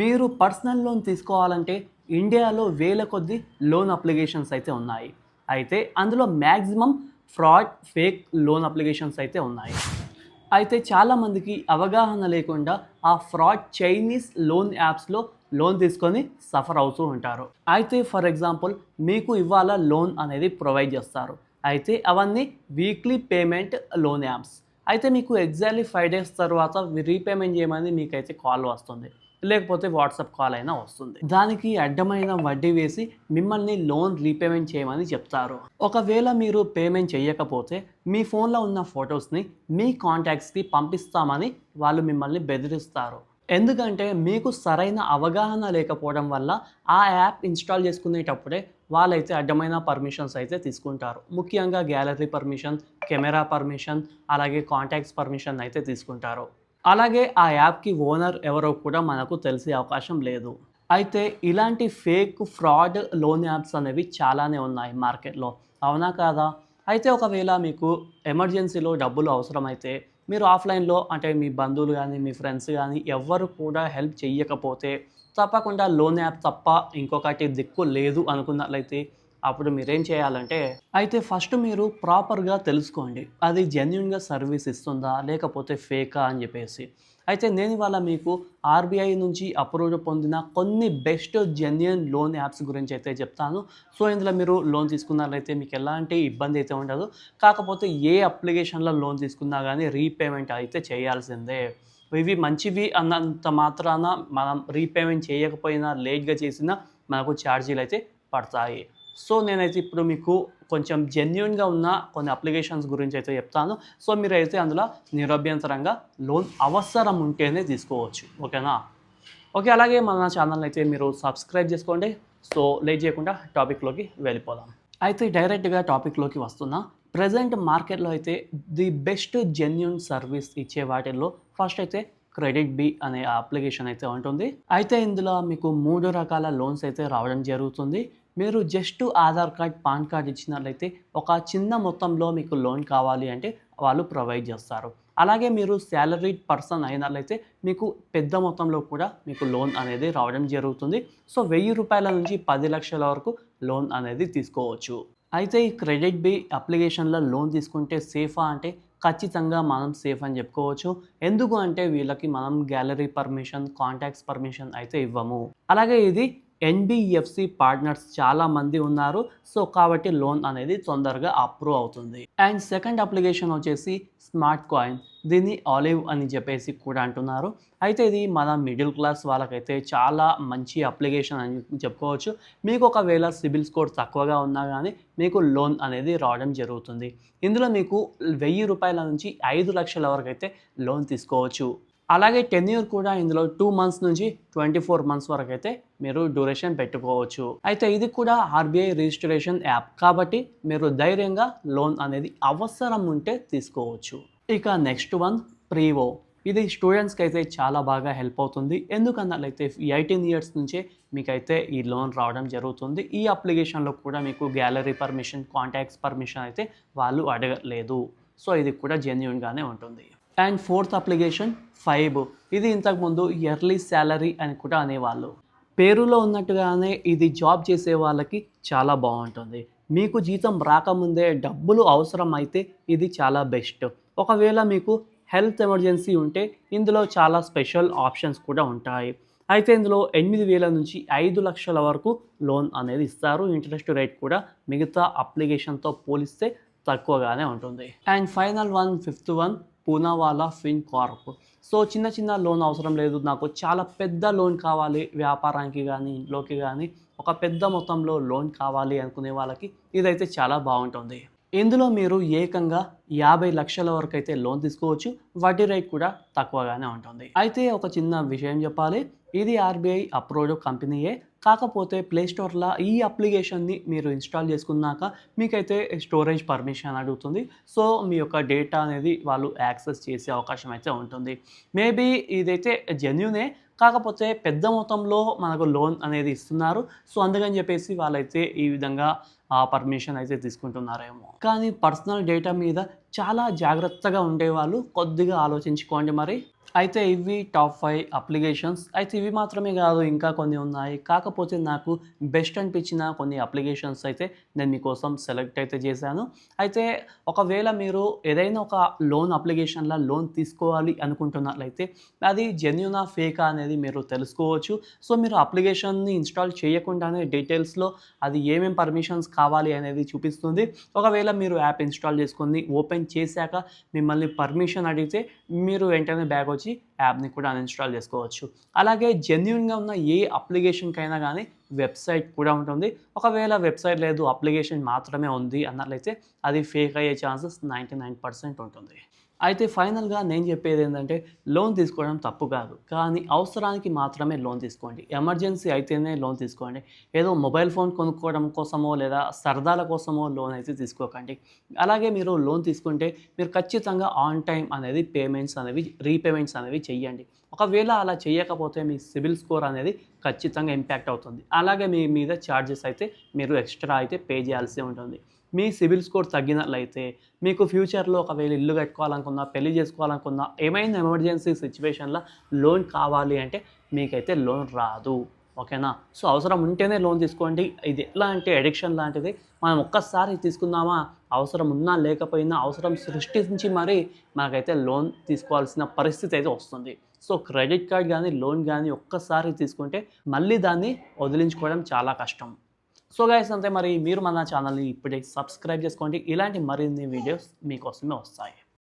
మీరు personal loan తీసుకోవాలంటే ఇండియాలో వేల కొద్ది లోన్ అప్లికేషన్స్ అయితే ఉన్నాయి. అయితే అందులో maximum fraud fake loan applications అయితే ఉన్నాయి. అయితే చాలామందికి అవగాహన లేకుండా ఆ ఫ్రాడ్ చైనీస్ లోన్ యాప్స్లో లోన్ తీసుకొని సఫర్ అవుతూ ఉంటారు. అయితే ఫర్ ఎగ్జాంపుల్ మీకు ఇవాళ లోన్ అనేది ప్రొవైడ్ చేస్తారు. అయితే అవన్నీ వీక్లీ పేమెంట్ లోన్ యాప్స్. అయితే మీకు ఎగ్జాక్ట్లీ ఫైవ్ డేస్ తర్వాత రీపేమెంట్ చేయమని మీకైతే కాల్ వస్తుంది. లేకపోతే వాట్సాప్ కాల్ అయినా వస్తుంది. దానికి అడ్డమైన వడ్డీ వేసి మిమ్మల్ని లోన్ రీపేమెంట్ చేయమని చెప్తారు. ఒకవేళ మీరు పేమెంట్ చేయకపోతే మీ ఫోన్లో ఉన్న ఫొటోస్ని మీ కాంటాక్ట్స్కి పంపిస్తామని వాళ్ళు మిమ్మల్ని బెదిరిస్తారు. ఎందుకంటే మీకు సరైన అవగాహన లేకపోవడం వల్ల ఆ యాప్ ఇన్స్టాల్ చేసుకునేటప్పుడే వాళ్ళైతే అడ్డమైన పర్మిషన్స్ అయితే తీసుకుంటారు. ముఖ్యంగా గ్యాలరీ పర్మిషన్ కెమెరా పర్మిషన్ అలాగే కాంటాక్ట్స్ పర్మిషన్ అయితే తీసుకుంటారు. అలాగే ఆ యాప్కి ఓనర్ ఎవరో కూడా మనకు తెలిసే అవకాశం లేదు. అయితే ఇలాంటి ఫేక్ ఫ్రాడ్ లోన్ యాప్స్ అనేవి చాలానే ఉన్నాయి మార్కెట్లో. అవునా కాదా? అయితే ఒకవేళ మీకు ఎమర్జెన్సీలో డబ్బులు అవసరమైతే మీరు ఆఫ్లైన్లో అంటే మీ బంధువులు కానీ మీ ఫ్రెండ్స్ కానీ ఎవ్వరు కూడా హెల్ప్ చేయకపోతే తప్పకుండా లోన్ యాప్ తప్ప ఇంకొకటి దిక్కు లేదు అనుకున్నట్లయితే అప్పుడు మీరేం చేయాలంటే అయితే ఫస్ట్ మీరు ప్రాపర్గా తెలుసుకోండి. అది జెన్యున్గా సర్వీస్ ఇస్తుందా లేకపోతే ఫేకా అని చెప్పేసి. అయితే నేను ఇవాళ మీకు ఆర్బీఐ నుంచి అప్రూవ్ పొందిన కొన్ని బెస్ట్ జెన్యున్ లోన్ యాప్స్ గురించి అయితే చెప్తాను. సో ఇందులో మీరు లోన్ తీసుకున్నట్లయితే మీకు ఎలాంటి ఇబ్బంది అయితే ఉండదు. కాకపోతే ఏ అప్లికేషన్లో లోన్ తీసుకున్నా కానీ రీపేమెంట్ అయితే చేయాల్సిందే. ఇవి మంచివి అన్నంత మాత్రాన మనం రీపేమెంట్ చేయకపోయినా లేట్గా చేసినా మనకు ఛార్జీలు అయితే పడతాయి. సో నేనైతే ఇప్పుడు మీకు కొంచెం జెన్యున్గా ఉన్న కొన్ని అప్లికేషన్స్ గురించి అయితే చెప్తాను. సో మీరైతే అందులో నిరభ్యంతరంగా లోన్ అవసరం ఉంటేనే తీసుకోవచ్చు. ఓకేనా? ఓకే అలాగే మన ఛానల్ అయితే మీరు సబ్స్క్రైబ్ చేసుకోండి. సో లేట్ చేయకుండా టాపిక్లోకి వెళ్ళిపోదాం. అయితే డైరెక్ట్గా టాపిక్లోకి వస్తున్నా. ప్రజెంట్ మార్కెట్లో అయితే ది బెస్ట్ జెన్యున్ సర్వీస్ ఇచ్చే వాటిల్లో ఫస్ట్ అయితే క్రెడిట్ బి అనే అప్లికేషన్ అయితే ఉంటుంది. అయితే ఇందులో మీకు మూడు రకాల లోన్స్ అయితే రావడం జరుగుతుంది. మీరు just Aadhaar card PAN card ఇచ్చినట్లయితే ఒక చిన్న మొత్తంలో మీకు లోన్ కావాలి అంటే వాళ్ళు ప్రొవైడ్ చేస్తారు. అలాగే మీరు శాలరీడ్ పర్సన్ అయినట్లయితే మీకు పెద్ద మొత్తంలో కూడా మీకు లోన్ అనేది రావడం జరుగుతుంది. సో వెయ్యి రూపాయల నుంచి పది లక్షల వరకు లోన్ అనేది తీసుకోవచ్చు. అయితే ఈ క్రెడిట్ బి అప్లికేషన్లో లోన్ తీసుకుంటే సేఫా అంటే ఖచ్చితంగా మనం సేఫ్ అని చెప్పుకోవచ్చు. ఎందుకు అంటే వీళ్ళకి మనం గ్యాలరీ పర్మిషన్ కాంటాక్ట్స్ పర్మిషన్ అయితే ఇవ్వము. అలాగే ఇది ఎన్బిఎఫ్సి పార్ట్నర్స్ చాలా మంది ఉన్నారు. సో కాబట్టి లోన్ అనేది తొందరగా అప్రూవ్ అవుతుంది. అండ్ సెకండ్ అప్లికేషన్ వచ్చేసి స్మార్ట్ కాయిన్. దీన్ని ఆలివ్ అని చెప్పేసి కూడా అంటున్నారు. అయితే ఇది మన మిడిల్ క్లాస్ వాళ్ళకైతే చాలా మంచి అప్లికేషన్ అని చెప్పుకోవచ్చు. మీకు ఒకవేళ సిబిల్ స్కోర్ తక్కువగా ఉన్నా కానీ మీకు లోన్ అనేది రావడం జరుగుతుంది. ఇందులో మీకు వెయ్యి రూపాయల నుంచి ఐదు లక్షల వరకు అయితే లోన్ తీసుకోవచ్చు. అలాగే టెన్యూర్ కూడా ఇందులో టూ మంత్స్ నుంచి ట్వంటీ ఫోర్ మంత్స్ వరకు అయితే మీరు డ్యూరేషన్ పెట్టుకోవచ్చు. అయితే ఇది కూడా ఆర్బీఐ రిజిస్ట్రేషన్ యాప్ కాబట్టి మీరు ధైర్యంగా లోన్ అనేది అవసరం ఉంటే తీసుకోవచ్చు. ఇక నెక్స్ట్ వన్ ప్రీవో ఇది స్టూడెంట్స్కి అయితే చాలా బాగా హెల్ప్ అవుతుంది. ఎందుకన్నట్లయితే ఎయిటీన్ ఇయర్స్ నుంచే మీకైతే ఈ లోన్ రావడం జరుగుతుంది. ఈ అప్లికేషన్లో కూడా మీకు గ్యాలరీ పర్మిషన్ కాంటాక్ట్స్ పర్మిషన్ అయితే వాళ్ళు అడగలేదు. సో ఇది కూడా జెన్యున్గానే ఉంటుంది. అండ్ ఫోర్త్ అప్లికేషన్ ఫైబ్ ఇది ఇంతకుముందు ఇయర్లీ శాలరీ అని కూడా అనేవాళ్ళు. పేరులో ఉన్నట్టుగానే ఇది జాబ్ చేసే వాళ్ళకి చాలా బాగుంటుంది. మీకు జీతం రాకముందే డబ్బులు అవసరం అయితే ఇది చాలా బెస్ట్ ఒకవేళ మీకు హెల్త్ ఎమర్జెన్సీ ఉంటే ఇందులో చాలా స్పెషల్ ఆప్షన్స్ కూడా ఉంటాయి. అయితే ఇందులో ఎనిమిది వేల నుంచి ఐదు లక్షల వరకు లోన్ అనేది ఇస్తారు. ఇంట్రెస్ట్ రేట్ కూడా మిగతా అప్లికేషన్తో పోలిస్తే తక్కువగానే ఉంటుంది. And final one fifth one Poonawalla Fincorp. So చిన్న చిన్న లోన్ అవసరం లేదు. నాకు చాలా పెద్ద లోన్ కావాలి వ్యాపారానికి కానీ ఇంట్లోకి కానీ ఒక పెద్ద మొత్తంలో లోన్ కావాలి అనుకునే వాళ్ళకి ఇదైతే చాలా బాగుంటుంది. ఇందులో మీరు ఏకంగా యాభై లక్షల వరకు అయితే లోన్ తీసుకోవచ్చు. వడ్డీ రేట్ కూడా తక్కువగానే ఉంటుంది. అయితే ఒక చిన్న విషయం చెప్పాలి. ఇది ఆర్బీఐ అప్రూవ్డ్ కంపెనీయే. కాకపోతే ప్లే స్టోర్లో ఈ అప్లికేషన్ని మీరు ఇన్స్టాల్ చేసుకున్నాక మీకైతే స్టోరేజ్ పర్మిషన్ అడుగుతుంది. సో మీ యొక్క డేటా అనేది వాళ్ళు యాక్సెస్ చేసే అవకాశం అయితే ఉంటుంది. మేబీ ఇదైతే జెన్యునే. కాకపోతే పెద్ద మొత్తంలో మనకు లోన్ అనేది ఇస్తున్నారు. సో అందుకని చెప్పేసి వాళ్ళైతే ఈ విధంగా ఆ పర్మిషన్ అయితే తీసుకుంటున్నారేమో. కానీ పర్సనల్ డేటా మీద చాలా జాగ్రత్తగా ఉండేవాళ్ళు కొద్దిగా ఆలోచించుకోండి మరి. అయితే ఇవి టాప్ ఫైవ్ అప్లికేషన్స్. అయితే ఇవి మాత్రమే కాదు ఇంకా కొన్ని ఉన్నాయి. కాకపోతే నాకు బెస్ట్ అనిపించిన కొన్ని అప్లికేషన్స్ అయితే నేను మీకోసం సెలెక్ట్ అయితే చేశాను. అయితే ఒకవేళ మీరు ఏదైనా ఒక లోన్ అప్లికేషన్లో లోన్ తీసుకోవాలి అనుకుంటున్నట్లయితే అది జెన్యునా ఫేకా అనేది మీరు తెలుసుకోవచ్చు. సో మీరు అప్లికేషన్ని ఇన్స్టాల్ చేయకుండానే డీటెయిల్స్లో అది ఏమేమి పర్మిషన్స్ కావాలి అనేది చూపిస్తుంది. ఒకవేళ మీరు యాప్ ఇన్స్టాల్ చేసుకొని ఓపెన్ చేశాక మిమ్మల్ని పర్మిషన్ అడిగితే మీరు వెంటనే బ్యాక్ వచ్చి యాప్ని కూడా అన్ఇన్స్టాల్ చేసుకోవచ్చు. అలాగే జెన్యున్గా ఉన్న ఏ అప్లికేషన్కైనా కానీ వెబ్సైట్ కూడా ఉంటుంది. ఒకవేళ వెబ్సైట్ లేదు అప్లికేషన్ మాత్రమే ఉంది అన్నట్లయితే అది ఫేక్ అయ్యే ఛాన్సెస్ నైంటీ నైన్ పర్సెంట్ ఉంటుంది. అయితే ఫైనల్గా నేను చెప్పేది ఏంటంటే లోన్ తీసుకోవడం తప్పు కాదు. కానీ అవసరానికి మాత్రమే లోన్ తీసుకోండి. ఎమర్జెన్సీ అయితేనే లోన్ తీసుకోండి. ఏదో మొబైల్ ఫోన్ కొనుక్కోవడం కోసమో లేదా సరదాల కోసమో లోన్ అయితే తీసుకోకండి. అలాగే మీరు లోన్ తీసుకుంటే మీరు ఖచ్చితంగా ఆన్ టైం అనేది పేమెంట్స్ అనేవి రీపేమెంట్స్ అనేవి చేయండి ఒకవేళ అలా చేయకపోతే మీ సిబిల్ స్కోర్ అనేది ఖచ్చితంగా ఇంపాక్ట్ అవుతుంది. అలాగే మీ మీద ఛార్జెస్ అయితే మీరు ఎక్స్ట్రా అయితే పే చేయాల్సి ఉంటుంది. మీ సిబిల్ స్కోర్ తగ్గినట్లయితే మీకు ఫ్యూచర్లో ఒకవేళ ఇల్లు కట్టుకోవాలనుకున్నా పెళ్ళి చేసుకోవాలనుకున్నా ఏమైనా ఎమర్జెన్సీ సిచ్యువేషన్లో లోన్ కావాలి అంటే మీకైతే లోన్ రాదు. ఓకేనా? సో అవసరం ఉంటేనే లోన్ తీసుకోండి. ఇది ఎట్లా అంటే అడిక్షన్ లాంటిది. మనం ఒక్కసారి తీసుకుందామా? అవసరం ఉన్నా లేకపోయినా అవసరం సృష్టించి మరీ మనకైతే లోన్ తీసుకోవాల్సిన పరిస్థితి అయితే వస్తుంది. సో క్రెడిట్ కార్డ్ కానీ లోన్ కానీ ఒక్కసారి తీసుకుంటే మళ్ళీ దాన్ని వదిలించుకోవడం చాలా కష్టం. సో గైస్ అంతే మరి మీరు మన ఛానల్ని ఇప్పుడే సబ్స్క్రైబ్ చేసుకోండి. ఇలాంటి మరిన్ని వీడియోస్ మీకోసమే వస్తాయి.